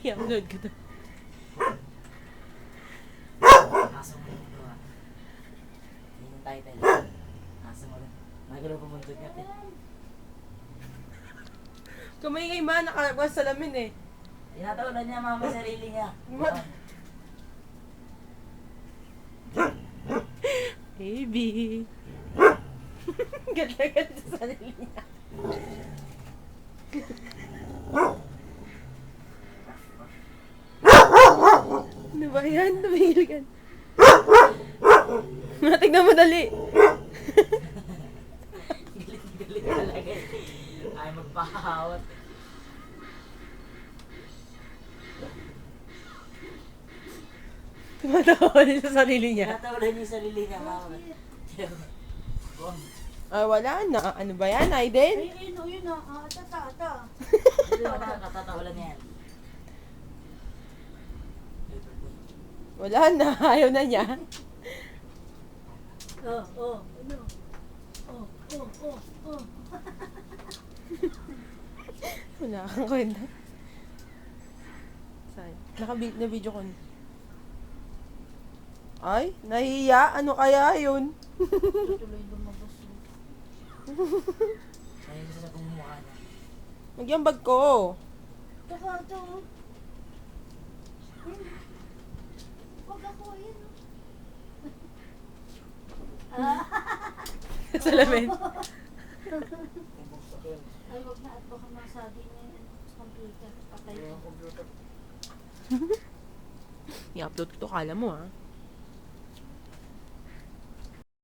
I-upload ko to. Rin ito ah. Yun yung title. Nagalaw pumuntot ka eh. Kumaingay ma, nakalagwas sa lamin eh. Tinatawanan niya mama sarili niya. What? Baby. Ganda-ganda sa sarili niya. Ano ba yan? Tumigil ka. Tignan mo dali. Galit-galit talaga eh. Ay magpahawat. Tumatawa din sa sarili niya. Tinatawanan niya yung sarili niya mama. Ay, wala na. Ano ba yan, Aiden? Ay, yun, oh, yun, oh. Ah, ata, ata, ata. Hindi ba katatawalan niya yan? Wala na. Ayaw na niya. Oh, oh, ano? Oh, oh, oh, oh. Wala kang kwenta. Saan? Naka- na-video ko. na. Ay, nahiya. Ano kaya yun? Tuloy lumabas yun. Ayun sa pumukha niya. Nagyang bag ko. Ito, oh. Hmm. Huwag ako, ayun, oh. Ah, sa lamin. ay, wag na at baka masabi niya yung computer. Patay ko. I-upload ko to. Kala mo, ah.